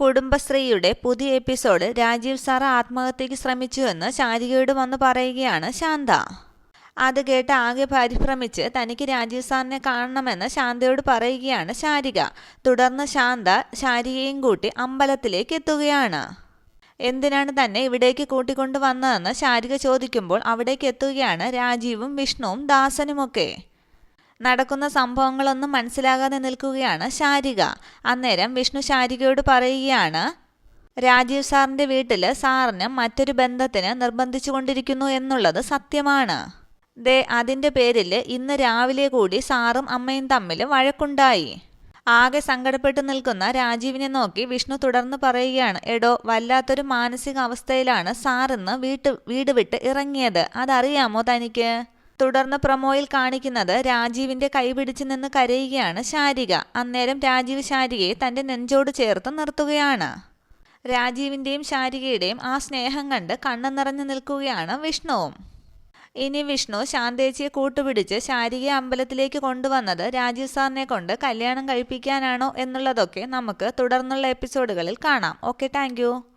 കുടുംബശ്രീയുടെ പുതിയ episode Rajeev sir ആത്മഹത്യയ്ക്ക് ശ്രമിച്ചുവെന്ന് ശാരികയോട് വന്ന് പറയുകയാണ് ശാന്ത. അത് കേട്ട് ആകെ പരിഭ്രമിച്ച് തനിക്ക് രാജീവ് സാറിനെ കാണണമെന്ന് ശാന്തയോട് പറയുകയാണ് ശാരിക. തുടർന്ന് ശാന്ത ശാരികയും കൂട്ടി അമ്പലത്തിലേക്ക് എത്തുകയാണ്. എന്തിനാണ് തന്നെ ഇവിടേക്ക് കൂട്ടിക്കൊണ്ടുവന്നതെന്ന് ശാരിക ചോദിക്കുമ്പോൾ അവിടേക്ക് എത്തുകയാണ് രാജീവും വിഷ്ണുവും ദാസനുമൊക്കെ. നടക്കുന്ന സംഭവങ്ങളൊന്നും മനസ്സിലാകാതെ നിൽക്കുകയാണ് ശാരിക. അന്നേരം വിഷ്ണു ശാരികയോട് പറയുകയാണ് രാജീവ് സാറിന്റെ വീട്ടിൽ സാറിന് മറ്റൊരു ബന്ധത്തിന് നിർബന്ധിച്ചുകൊണ്ടിരിക്കുന്നു എന്നുള്ളത് സത്യമാണ്. ദേ അതിന്റെ പേരിൽ ഇന്ന് രാവിലെ കൂടി സാറും അമ്മയും തമ്മിൽ വഴക്കുണ്ടായി. ആകെ സങ്കടപ്പെട്ട് നിൽക്കുന്ന രാജീവിനെ നോക്കി വിഷ്ണു തുടർന്ന് പറയുകയാണ് എടോ വല്ലാത്തൊരു മാനസികാവസ്ഥയിലാണ് സാറിന്ന് വീട്ട് വീട് വിട്ട് ഇറങ്ങിയത്. അതറിയാമോ തനിക്ക്? തുടർന്ന് പ്രൊമോയിൽ കാണിക്കുന്നത് രാജീവിന്റെ കൈപിടിച്ച് നിന്ന് കരയുകയാണ് ശാരിക. അന്നേരം രാജീവ് ശാരികയെ തന്റെ നെഞ്ചോട് ചേർത്ത് നിർത്തുകയാണ്. രാജീവിന്റെയും ശാരികയുടെയും ആ സ്നേഹം കണ്ട് കണ്ണു നിറഞ്ഞു നിൽക്കുകയാണ് വിഷ്ണുവും. ഇനി വിഷ്ണു ശാന്തേച്ചിയെ കൂട്ടുപിടിച്ച് ശാരികയെ അമ്പലത്തിലേക്ക് കൊണ്ടുവന്നത് രാജീവ് സാറിനെ കൊണ്ട് കല്യാണം കഴിപ്പിക്കാനാണോ എന്നുള്ളതൊക്കെ നമുക്ക് തുടർന്നുള്ള എപ്പിസോഡുകളിൽ കാണാം. Okay thank